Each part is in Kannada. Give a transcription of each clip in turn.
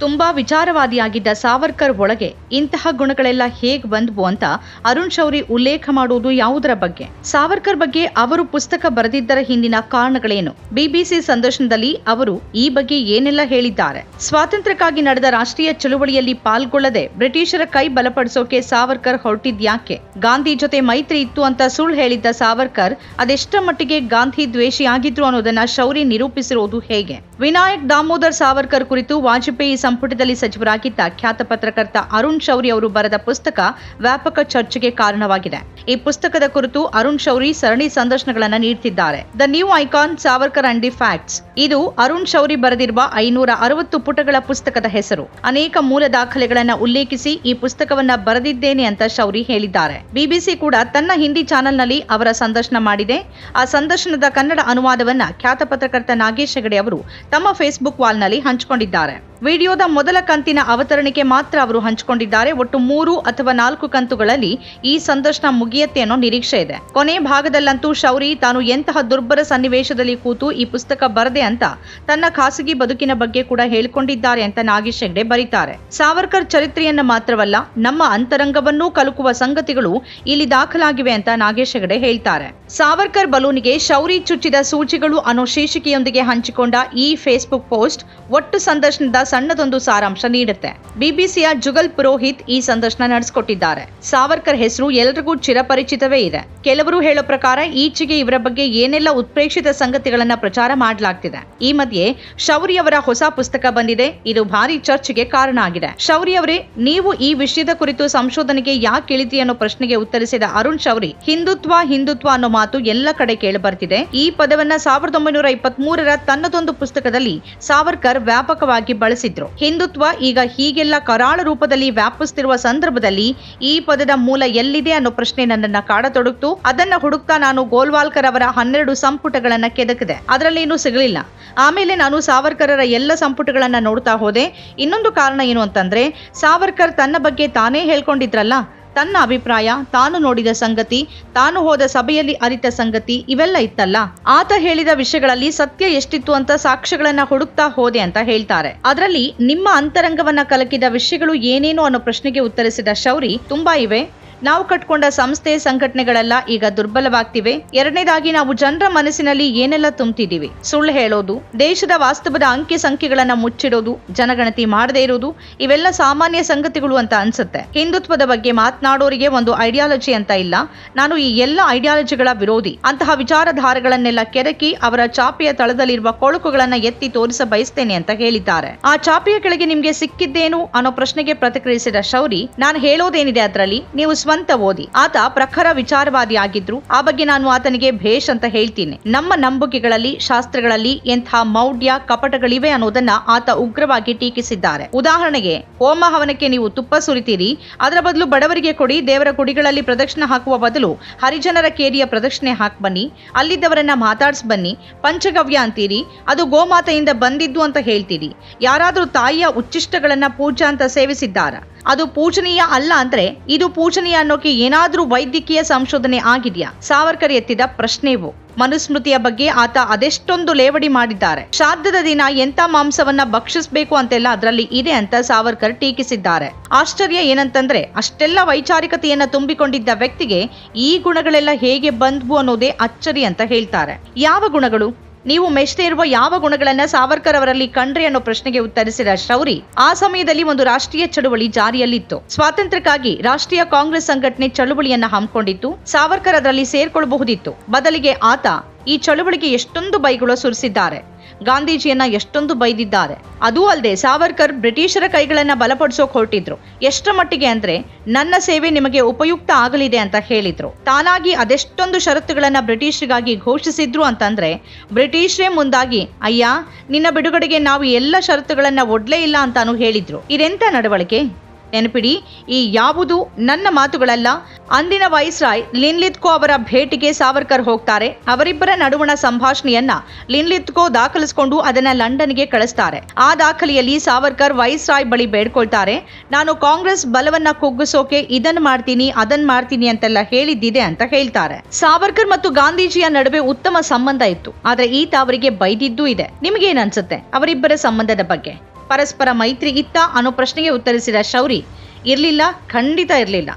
ತುಂಬಾ ವಿಚಾರವಾದಿಯಾಗಿದ್ದ ಸಾವರ್ಕರ್ ಒಳಗೆ ಇಂತಹ ಗುಣಗಳೆಲ್ಲ ಹೇಗ್ ಬಂದ್ವು ಅಂತ ಅರುಣ್ ಶೌರಿ ಉಲ್ಲೇಖ ಮಾಡುವುದು ಯಾವುದರ ಬಗ್ಗೆ? ಸಾವರ್ಕರ್ ಬಗ್ಗೆ ಅವರು ಪುಸ್ತಕ ಬರೆದಿದ್ದರ ಹಿಂದಿನ ಕಾರಣಗಳೇನು? ಬಿಬಿಸಿ ಸಂದರ್ಶನದಲ್ಲಿ ಅವರು ಈ ಬಗ್ಗೆ ಏನೆಲ್ಲ ಹೇಳಿದ್ದಾರೆ? ಸ್ವಾತಂತ್ರ್ಯಕ್ಕಾಗಿ ನಡೆದ ರಾಷ್ಟ್ರೀಯ ಚಳುವಳಿಯಲ್ಲಿ ಪಾಲ್ಗೊಳ್ಳದೆ ಬ್ರಿಟಿಷರ ಕೈ ಬಲಪಡಿಸೋಕೆ ಸಾವರ್ಕರ್ ಹೊರಟಿದ್ಯಾಕೆ? ಗಾಂಧಿ ಜೊತೆ ಮೈತ್ರಿ ಇತ್ತು ಅಂತ ಸುಳ್ಳು ಹೇಳಿದ್ದ ಸಾವರ್ಕರ್ ಅದೆಷ್ಟ ಮಟ್ಟಿಗೆ ಗಾಂಧಿ ದ್ವೇಷಿಯಾಗಿದ್ರು ಅನ್ನೋದನ್ನ ಶೌರಿ ನಿರೂಪಿಸಿರೋದು ಹೇಗೆ? ವಿನಾಯಕ್ ದಾಮೋದರ್ ಸಾವರ್ಕರ್ ಕುರಿತು ವಾಜಪೇಯಿ ಸಂಪುಟದಲ್ಲಿ ಸಚಿವರಾಗಿದ್ದ ಖ್ಯಾತ ಪತ್ರಕರ್ತ ಅರುಣ್ ಶೌರಿ ಅವರು ಬರೆದ ಪುಸ್ತಕ ವ್ಯಾಪಕ ಚರ್ಚೆಗೆ ಕಾರಣವಾಗಿದೆ. ಈ ಪುಸ್ತಕದ ಕುರಿತು ಅರುಣ್ ಶೌರಿ ಸರಣಿ ಸಂದರ್ಶನಗಳನ್ನು ನೀಡುತ್ತಿದ್ದಾರೆ the new icon, Savarkar and the facts. ಇದು ಅರುಣ್ ಶೌರಿ ಬರೆದಿರುವ ಐನೂರ ಅರವತ್ತು ಪುಟಗಳ ಪುಸ್ತಕದ ಹೆಸರು. ಅನೇಕ ಮೂಲ ದಾಖಲೆಗಳನ್ನು ಉಲ್ಲೇಖಿಸಿ ಈ ಪುಸ್ತಕವನ್ನು ಬರೆದಿದ್ದೇನೆ ಅಂತ ಶೌರಿ ಹೇಳಿದ್ದಾರೆ. ಬಿಬಿಸಿ ಕೂಡ ತನ್ನ ಹಿಂದಿ ಚಾನೆಲ್ನಲ್ಲಿ ಅವರ ಸಂದರ್ಶನ ಮಾಡಿದೆ. ಆ ಸಂದರ್ಶನದ ಕನ್ನಡ ಅನುವಾದವನ್ನ ಖ್ಯಾತ ಪತ್ರಕರ್ತ ನಾಗೇಶ್ ಹೆಗಡೆ ಅವರು ತಮ್ಮ ಫೇಸ್ಬುಕ್ ವಾಲ್ನಲ್ಲಿ ಹಂಚಿಕೊಂಡಿದ್ದಾರೆ. ವಿಡಿಯೋದ ಮೊದಲ ಕಂತಿನ ಅವತರಣಿಕೆ ಮಾತ್ರ ಅವರು ಹಂಚಿಕೊಂಡಿದ್ದಾರೆ. ಒಟ್ಟು ಮೂರು ಅಥವಾ ನಾಲ್ಕು ಕಂತುಗಳಲ್ಲಿ ಈ ಸಂದರ್ಶನ ಮುಗಿಯತ್ತೆ ಅನ್ನೋ ನಿರೀಕ್ಷೆ ಇದೆ. ಕೊನೆ ಭಾಗದಲ್ಲಂತೂ ಶೌರಿ ತಾನು ಎಂತಹ ದುರ್ಬರ ಸನ್ನಿವೇಶದಲ್ಲಿ ಕೂತು ಈ ಪುಸ್ತಕ ಬರದೆ ಅಂತ ತನ್ನ ಖಾಸಗಿ ಬದುಕಿನ ಬಗ್ಗೆ ಕೂಡ ಹೇಳಿಕೊಂಡಿದ್ದಾರೆ ಅಂತ ನಾಗೇಶ್ ಹೆಗ್ಡೆ ಬರೀತಾರೆ. ಸಾವರ್ಕರ್ ಚರಿತ್ರೆಯನ್ನ ಮಾತ್ರವಲ್ಲ, ನಮ್ಮ ಅಂತರಂಗವನ್ನೂ ಕಲುಕುವ ಸಂಗತಿಗಳು ಇಲ್ಲಿ ದಾಖಲಾಗಿವೆ ಅಂತ ನಾಗೇಶ್ ಹೆಗಡೆ ಹೇಳ್ತಾರೆ. ಸಾವರ್ಕರ್ ಬಲೂನಿಗೆ ಶೌರಿ ಚುಚ್ಚಿದ ಸೂಚಿಗಳು ಅನ್ನೋ ಶೀರ್ಷಿಕೆಯೊಂದಿಗೆ ಹಂಚಿಕೊಂಡ ಈ ಫೇಸ್ಬುಕ್ ಪೋಸ್ಟ್ ಒಟ್ಟು ಸಂದರ್ಶನದ ಸಣ್ಣದೊಂದು ಸಾರಾಂಶ ನೀಡುತ್ತೆ. ಬಿಬಿಸಿಯ ಜುಗಲ್ ಪುರೋಹಿತ್ ಈ ಸಂದರ್ಶನ ನಡೆಸಿಕೊಟ್ಟಿದ್ದಾರೆ. ಸಾವರ್ಕರ್ ಹೆಸರು ಎಲ್ರಿಗೂ ಚಿರಪರಿಚಿತವೇ ಇದೆ. ಕೆಲವರು ಹೇಳೋ ಪ್ರಕಾರ ಈಚೆಗೆ ಇವರ ಬಗ್ಗೆ ಏನೆಲ್ಲ ಉತ್ಪ್ರೇಕ್ಷಿತ ಸಂಗತಿಗಳನ್ನ ಪ್ರಚಾರ ಮಾಡಲಾಗ್ತಿದೆ. ಈ ಮಧ್ಯೆ ಶೌರಿ ಅವರ ಹೊಸ ಪುಸ್ತಕ ಬಂದಿದೆ. ಇದು ಭಾರಿ ಚರ್ಚೆಗೆ ಕಾರಣ ಆಗಿದೆ. ಶೌರಿ ಅವರೇ, ನೀವು ಈ ವಿಷಯದ ಕುರಿತು ಸಂಶೋಧನೆಗೆ ಯಾಕೆ ಇಳಿತಿ ಅನ್ನೋ ಪ್ರಶ್ನೆಗೆ ಉತ್ತರಿಸಿದ ಅರುಣ್ ಶೌರಿ, ಹಿಂದುತ್ವ ಹಿಂದುತ್ವ ಅನ್ನೋ ಮಾತು ಎಲ್ಲ ಕಡೆ ಕೇಳಿಬರ್ತಿದೆ. ಈ ಪದವನ್ನ ಸಾವಿರದ ಒಂಬೈನೂರ ಇಪ್ಪತ್ತ್ ಮೂರರ ತನ್ನದೊಂದು ಪುಸ್ತಕದಲ್ಲಿ ಸಾವರ್ಕರ್ ವ್ಯಾಪಕವಾಗಿ ಬಳಸಿದ್ರು ಹಿಂದುತ್ವ ಈಗ ಹೀಗೆಲ್ಲ ಕರಾಳ ರೂಪದಲ್ಲಿ ವ್ಯಾಪಿಸ್ತಿರುವ ಸಂದರ್ಭದಲ್ಲಿ ಈ ಪದದ ಮೂಲ ಎಲ್ಲಿದೆ ಅನ್ನೋ ಪ್ರಶ್ನೆ ನನ್ನನ್ನ ಕಾಡತೊಡಗ್ತು. ಅದನ್ನ ಹುಡುಕ್ತಾ ನಾನು ಗೋಲ್ವಾಲ್ಕರ್ ಅವರ ಹನ್ನೆರಡು ಸಂಪುಟಗಳನ್ನ ಕೆದಕಿದೆ. ಅದರಲ್ಲೇನು ಸಿಗಲಿಲ್ಲ. ಆಮೇಲೆ ನಾನು ಸಾವರ್ಕರರ ಎಲ್ಲ ಸಂಪುಟಗಳನ್ನ ನೋಡ್ತಾ ಹೋದೆ. ಇನ್ನೊಂದು ಕಾರಣ ಏನು ಅಂತಂದ್ರೆ, ಸಾವರ್ಕರ್ ತನ್ನ ಬಗ್ಗೆ ತಾನೇ ಹೇಳ್ಕೊಂಡಿದ್ರಲ್ಲ ತನ್ನ ಅಭಿಪ್ರಾಯ, ತಾನು ನೋಡಿದ ಸಂಗತಿ, ತಾನು ಹೋದ ಸಭೆಯಲ್ಲಿ ಅರಿತ ಸಂಗತಿ ಇವೆಲ್ಲ ಇತ್ತಲ್ಲ? ಆತ ಹೇಳಿದ ವಿಷಯಗಳಲ್ಲಿ ಸತ್ಯ ಎಷ್ಟಿತ್ತು ಅಂತ ಸಾಕ್ಷ್ಯಗಳನ್ನ ಹುಡುಕ್ತಾ ಹೋದೆ ಅಂತ ಹೇಳ್ತಾರೆ. ಅದರಲ್ಲಿ ನಿಮ್ಮ ಅಂತರಂಗವನ್ನ ಕಲಕಿದ ವಿಷಯಗಳು ಏನೇನು ಅನ್ನೋ ಪ್ರಶ್ನೆಗೆ ಉತ್ತರಿಸಿದ ಶೌರಿ, ತುಂಬಾ ಇವೆ. ನಾವು ಕಟ್ಕೊಂಡ ಸಂಸ್ಥೆ ಸಂಘಟನೆಗಳೆಲ್ಲ ಈಗ ದುರ್ಬಲವಾಗ್ತಿವೆ. ಎರಡನೇದಾಗಿ ನಾವು ಜನರ ಮನಸ್ಸಿನಲ್ಲಿ ಏನೆಲ್ಲ ತುಂಬ್ತಿದ್ದೀವಿ? ಸುಳ್ಳು ಹೇಳೋದು, ದೇಶದ ವಾಸ್ತವದ ಅಂಕಿ ಸಂಖ್ಯೆಗಳನ್ನ ಮುಚ್ಚಿಡೋದು, ಜನಗಣತಿ ಮಾಡದೇ ಇರೋದು, ಇವೆಲ್ಲ ಸಾಮಾನ್ಯ ಸಂಗತಿಗಳು ಅಂತ ಅನ್ಸುತ್ತೆ. ಹಿಂದುತ್ವದ ಬಗ್ಗೆ ಮಾತನಾಡೋರಿಗೆ ಒಂದು ಐಡಿಯಾಲಜಿ ಅಂತ ಇಲ್ಲ. ನಾನು ಈ ಎಲ್ಲ ಐಡಿಯಾಲಜಿಗಳ ವಿರೋಧಿ. ಅಂತಹ ವಿಚಾರಧಾರೆಗಳನ್ನೆಲ್ಲ ಕೆರಕಿ ಅವರ ಚಾಪೆಯ ತಳದಲ್ಲಿರುವ ಕೊಳಕುಗಳನ್ನ ಎತ್ತಿ ತೋರಿಸ ಬಯಸ್ತೇನೆ ಅಂತ ಹೇಳಿದ್ದಾರೆ. ಆ ಚಾಪೆಯ ಕೆಳಗೆ ನಿಮ್ಗೆ ಸಿಕ್ಕಿದ್ದೇನು ಅನ್ನೋ ಪ್ರಶ್ನೆಗೆ ಪ್ರತಿಕ್ರಿಯಿಸಿದ ಶೌರಿ, ನಾನು ಹೇಳೋದೇನಿದೆ ಅದರಲ್ಲಿ? ನೀವು ಸ್ವಂತ ಓದಿ. ಆತ ಪ್ರಖರ ವಿಚಾರವಾದಿ ಆಗಿದ್ರು ಆ ಬಗ್ಗೆ ನಾನು ಆತನಿಗೆ ಭೇಷ್ ಅಂತ ಹೇಳ್ತೀನಿ. ನಮ್ಮ ನಂಬಿಕೆಗಳಲ್ಲಿ ಶಾಸ್ತ್ರಗಳಲ್ಲಿ ಎಂಥ ಮೌಢ್ಯ, ಕಪಟಗಳಿವೆ ಅನ್ನೋದನ್ನ ಆತ ಉಗ್ರವಾಗಿ ಟೀಕಿಸಿದ್ದಾರೆ. ಉದಾಹರಣೆಗೆ, ಹೋಮ ಹವನಕ್ಕೆ ನೀವು ತುಪ್ಪ ಸುರಿತೀರಿ, ಅದರ ಬದಲು ಬಡವರಿಗೆ ಕೊಡಿ, ದೇವರ ಗುಡಿಗಳಲ್ಲಿ ಪ್ರದಕ್ಷಿಣೆ ಹಾಕುವ ಬದಲು ಹರಿಜನರ ಕೇರಿಯ ಪ್ರದಕ್ಷಿಣೆ ಹಾಕ್ ಬನ್ನಿ, ಅಲ್ಲಿದ್ದವರನ್ನ ಮಾತಾಡ್ಸ್ ಬನ್ನಿ, ಪಂಚಗವ್ಯ ಅಂತೀರಿ, ಅದು ಗೋಮಾತೆಯಿಂದ ಬಂದಿದ್ದು ಅಂತ ಹೇಳ್ತೀರಿ. ಯಾರಾದರೂ ತಾಯಿಯ ಉಚ್ಚಿಷ್ಟಗಳನ್ನ ಪೂಜಾ ಅಂತ ಸೇವಿಸಿದ್ದಾರ? ಅದು ಪೂಜನೀಯ ಅಲ್ಲ ಅಂದ್ರೆ, ಇದು ಪೂಜನೀಯ ಅನ್ನೋಕೆ ಏನಾದ್ರೂ ವೈದ್ಯಕೀಯ ಸಂಶೋಧನೆ ಆಗಿದೆಯಾ? ಸಾವರ್ಕರ್ ಎತ್ತಿದ ಪ್ರಶ್ನೆವು. ಮನುಸ್ಮೃತಿಯ ಬಗ್ಗೆ ಆತ ಅದೆಷ್ಟೊಂದು ಲೇವಡಿ ಮಾಡಿದ್ದಾರೆ. ಶ್ರಾದ್ದದ ದಿನ ಎಂತ ಮಾಂಸವನ್ನ ಭಕ್ಷಿಸಬೇಕು ಅಂತೆಲ್ಲ ಅದರಲ್ಲಿ ಇದೆ ಅಂತ ಸಾವರ್ಕರ್ ಟೀಕಿಸಿದ್ದಾರೆ. ಆಶ್ಚರ್ಯ ಏನಂತಂದ್ರೆ, ಅಷ್ಟೆಲ್ಲ ವೈಚಾರಿಕತೆಯನ್ನ ತುಂಬಿಕೊಂಡಿದ್ದ ವ್ಯಕ್ತಿಗೆ ಈ ಗುಣಗಳೆಲ್ಲ ಹೇಗೆ ಬಂದ್ವು ಅನ್ನೋದೇ ಅಚ್ಚರಿ ಅಂತ ಹೇಳ್ತಾರೆ. ಯಾವ ಗುಣಗಳು? ನೀವು ಮೆಚ್ಚದೇ ಇರುವ ಯಾವ ಗುಣಗಳನ್ನ ಸಾವರ್ಕರ್ ಅವರಲ್ಲಿ ಕಂಡ್ರಿ ಅನ್ನೋ ಪ್ರಶ್ನೆಗೆ ಉತ್ತರಿಸಿದ ಶೌರಿ, ಆ ಸಮಯದಲ್ಲಿ ಒಂದು ರಾಷ್ಟ್ರೀಯ ಚಳುವಳಿ ಜಾರಿಯಲ್ಲಿತ್ತು. ಸ್ವಾತಂತ್ರ್ಯಕ್ಕಾಗಿ ರಾಷ್ಟ್ರೀಯ ಕಾಂಗ್ರೆಸ್ ಸಂಘಟನೆ ಚಳುವಳಿಯನ್ನ ಹಮ್ಮಿಕೊಂಡಿತ್ತು. ಸಾವರ್ಕರ್ ಅದರಲ್ಲಿ ಸೇರ್ಕೊಳ್ಳಬಹುದಿತ್ತು ಬದಲಿಗೆ ಆತ ಈ ಚಳುವಳಿಗೆ ಎಷ್ಟೊಂದು ಬೈಗುಳ ಸುರಿಸಿದ್ದಾರೆ. ಗಾಂಧೀಜಿಯನ್ನ ಎಷ್ಟೊಂದು ಬೈದಿದ್ದಾರೆ. ಅದೂ ಅಲ್ಲದೆ ಸಾವರ್ಕರ್ ಬ್ರಿಟಿಷರ ಕೈಗಳನ್ನ ಬಲಪಡಿಸೋಕ್ ಹೊರಟಿದ್ರು. ಎಷ್ಟರ ಮಟ್ಟಿಗೆ ಅಂದ್ರೆ ನನ್ನ ಸೇವೆ ನಿಮಗೆ ಉಪಯುಕ್ತ ಆಗಲಿದೆ ಅಂತ ಹೇಳಿದ್ರು. ತಾನಾಗಿ ಅದೆಷ್ಟೊಂದು ಷರತ್ತುಗಳನ್ನ ಬ್ರಿಟಿಷರಿಗಾಗಿ ಘೋಷಿಸಿದ್ರು ಅಂತಂದ್ರೆ ಬ್ರಿಟಿಷರೇ ಮುಂದಾಗಿ, ಅಯ್ಯ, ನಿನ್ನ ಬಿಡುಗಡೆಗೆ ನಾವು ಎಲ್ಲ ಷರತ್ತುಗಳನ್ನ ಒಡ್ಲೇ ಇಲ್ಲ ಅಂತಾನು ಹೇಳಿದ್ರು. ಇದೆಂತ ನಡವಳಿಕೆ? ನೆನಪಿಡಿ, ಈ ಯಾವುದು ನನ್ನ ಮಾತುಗಳಲ್ಲ. ಅಂದಿನ ವೈಸ್ರಾಯ್ ಲಿನ್ಲಿತ್ಕೋ ಅವರ ಭೇಟಿಗೆ ಸಾವರ್ಕರ್ ಹೋಗ್ತಾರೆ. ಅವರಿಬ್ಬರ ನಡುವಣ ಸಂಭಾಷಣೆಯನ್ನ ಲಿನ್ಲಿತ್ಕೋ ದಾಖಲಿಸಿಕೊಂಡು ಅದನ್ನ ಲಂಡನ್ಗೆ ಕಳಿಸ್ತಾರೆ. ಆ ದಾಖಲೆಯಲ್ಲಿ ಸಾವರ್ಕರ್ ವೈಸ್ರಾಯ್ ಬಳಿ ಬೇಡ್ಕೊಳ್ತಾರೆ. ನಾನು ಕಾಂಗ್ರೆಸ್ ಬಲವನ್ನ ಕುಗ್ಗಿಸೋಕೆ ಇದನ್ ಮಾಡ್ತೀನಿ, ಅದನ್ ಮಾಡ್ತೀನಿ ಅಂತೆಲ್ಲ ಹೇಳಿದ್ದಿದೆ ಅಂತ ಹೇಳ್ತಾರೆ. ಸಾವರ್ಕರ್ ಮತ್ತು ಗಾಂಧೀಜಿಯ ನಡುವೆ ಉತ್ತಮ ಸಂಬಂಧ ಇತ್ತು. ಆದ್ರೆ ಈತ ಅವರಿಗೆ ಬೈದಿದ್ದೂ ಇದೆ. ನಿಮ್ಗೇನ್ ಅನ್ಸುತ್ತೆ? ಅವರಿಬ್ಬರ ಸಂಬಂಧದ ಬಗ್ಗೆ. ಪರಸ್ಪರ ಮೈತ್ರಿ ಇತ್ತ ಅನ್ನೋ ಪ್ರಶ್ನೆಗೆ ಉತ್ತರಿಸಿದ ಶೌರಿ, ಇರಲಿಲ್ಲ, ಖಂಡಿತ ಇರಲಿಲ್ಲ.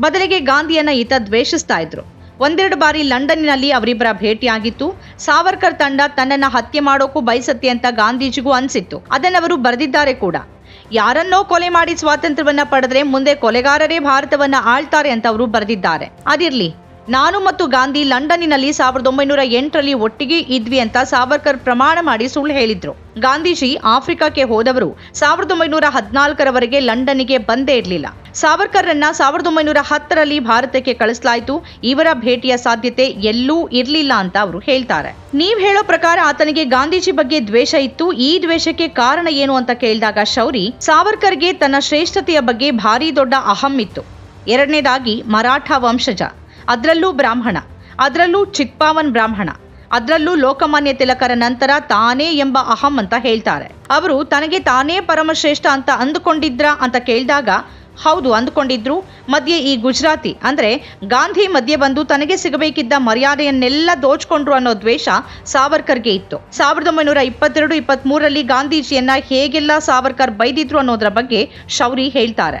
ಬದಲಿಗೆ ಗಾಂಧಿಯನ್ನ ಈತ ದ್ವೇಷಿಸ್ತಾ ಇದ್ರು. ಒಂದೆರಡು ಬಾರಿ ಲಂಡನ್ನಿನಲ್ಲಿ ಅವರಿಬ್ಬರ ಭೇಟಿಯಾಗಿತ್ತು. ಸಾವರ್ಕರ್ ತಂಡ ತನ್ನನ್ನ ಹತ್ಯೆ ಮಾಡೋಕ್ಕೂ ಬಯಸತ್ತೆ ಅಂತ ಗಾಂಧೀಜಿಗೂ ಅನ್ಸಿತ್ತು. ಅದನ್ನವರು ಬರೆದಿದ್ದಾರೆ ಕೂಡ. ಯಾರನ್ನೋ ಕೊಲೆ ಮಾಡಿ ಸ್ವಾತಂತ್ರ್ಯವನ್ನ ಪಡೆದ್ರೆ ಮುಂದೆ ಕೊಲೆಗಾರರೇ ಭಾರತವನ್ನ ಆಳ್ತಾರೆ ಅಂತ ಅವರು ಬರೆದಿದ್ದಾರೆ. ಅದಿರ್ಲಿ. ನಾನು ಮತ್ತು ಗಾಂಧಿ ಲಂಡನ್ನಿನಲ್ಲಿ ಸಾವಿರದ ಒಂಬೈನೂರ ಎಂಟರಲ್ಲಿ ಒಟ್ಟಿಗೆ ಇದ್ವಿ ಅಂತ ಸಾವರ್ಕರ್ ಪ್ರಮಾಣ ಮಾಡಿ ಸುಳ್ಳು ಹೇಳಿದ್ರು. ಗಾಂಧೀಜಿ ಆಫ್ರಿಕಾಕ್ಕೆ ಹೋದವರು ಸಾವಿರದ ಒಂಬೈನೂರ ಹದಿನಾಲ್ಕರವರೆಗೆ ಲಂಡನ್ನಿಗೆ ಬಂದೇ ಇರಲಿಲ್ಲ. ಸಾವರ್ಕರ್ರನ್ನ ಸಾವಿರದ ಒಂಬೈನೂರ ಹತ್ತರಲ್ಲಿ ಭಾರತಕ್ಕೆ ಕಳಿಸಲಾಯಿತು. ಇವರ ಭೇಟಿಯ ಸಾಧ್ಯತೆ ಎಲ್ಲೂ ಇರಲಿಲ್ಲ ಅಂತ ಅವರು ಹೇಳ್ತಾರೆ. ನೀವು ಹೇಳೋ ಪ್ರಕಾರ ಆತನಿಗೆ ಗಾಂಧೀಜಿ ಬಗ್ಗೆ ದ್ವೇಷ ಇತ್ತು. ಈ ದ್ವೇಷಕ್ಕೆ ಕಾರಣ ಏನು ಅಂತ ಕೇಳಿದಾಗ ಶೌರಿ, ಸಾವರ್ಕರ್ಗೆ ತನ್ನ ಶ್ರೇಷ್ಠತೆಯ ಬಗ್ಗೆ ಭಾರಿ ದೊಡ್ಡ ಅಹಂ ಇತ್ತು. ಎರಡನೇದಾಗಿ ಮರಾಠ ವಂಶಜ. ಅದರಲ್ಲೂ ಬ್ರಾಹ್ಮಣ, ಅದರಲ್ಲೂ ಚಿಕ್ಪಾವನ್ ಬ್ರಾಹ್ಮಣ, ಅದರಲ್ಲೂ ಲೋಕಮಾನ್ಯ ತಿಲಕರ ನಂತರ ತಾನೇ ಎಂಬ ಅಹಂ ಅಂತ ಹೇಳ್ತಾರೆ. ಅವರು ತನಗೆ ತಾನೇ ಪರಮಶ್ರೇಷ್ಠ ಅಂತ ಅಂದುಕೊಂಡಿದ್ರ ಅಂತ ಕೇಳಿದಾಗ, ಹೌದು ಅಂದುಕೊಂಡಿದ್ರು. ಮಧ್ಯೆ ಈ ಗುಜರಾತಿ, ಅಂದ್ರೆ ಗಾಂಧಿ ಮಧ್ಯೆ ಬಂದು ತನಗೆ ಸಿಗಬೇಕಿದ್ದ ಮರ್ಯಾದೆಯನ್ನೆಲ್ಲ ದೋಚ್ಕೊಂಡ್ರು ಅನ್ನೋ ದ್ವೇಷ ಸಾವರ್ಕರ್ಗೆ ಇತ್ತು. ಸಾವಿರದ ಒಂಬೈನೂರ ಇಪ್ಪತ್ತೆರಡು, ಇಪ್ಪತ್ತ್ಮೂರರಲ್ಲಿ ಗಾಂಧೀಜಿಯನ್ನ ಹೇಗೆಲ್ಲ ಸಾವರ್ಕರ್ ಬೈದಿದ್ರು ಅನ್ನೋದ್ರ ಬಗ್ಗೆ ಶೌರಿ ಹೇಳ್ತಾರೆ.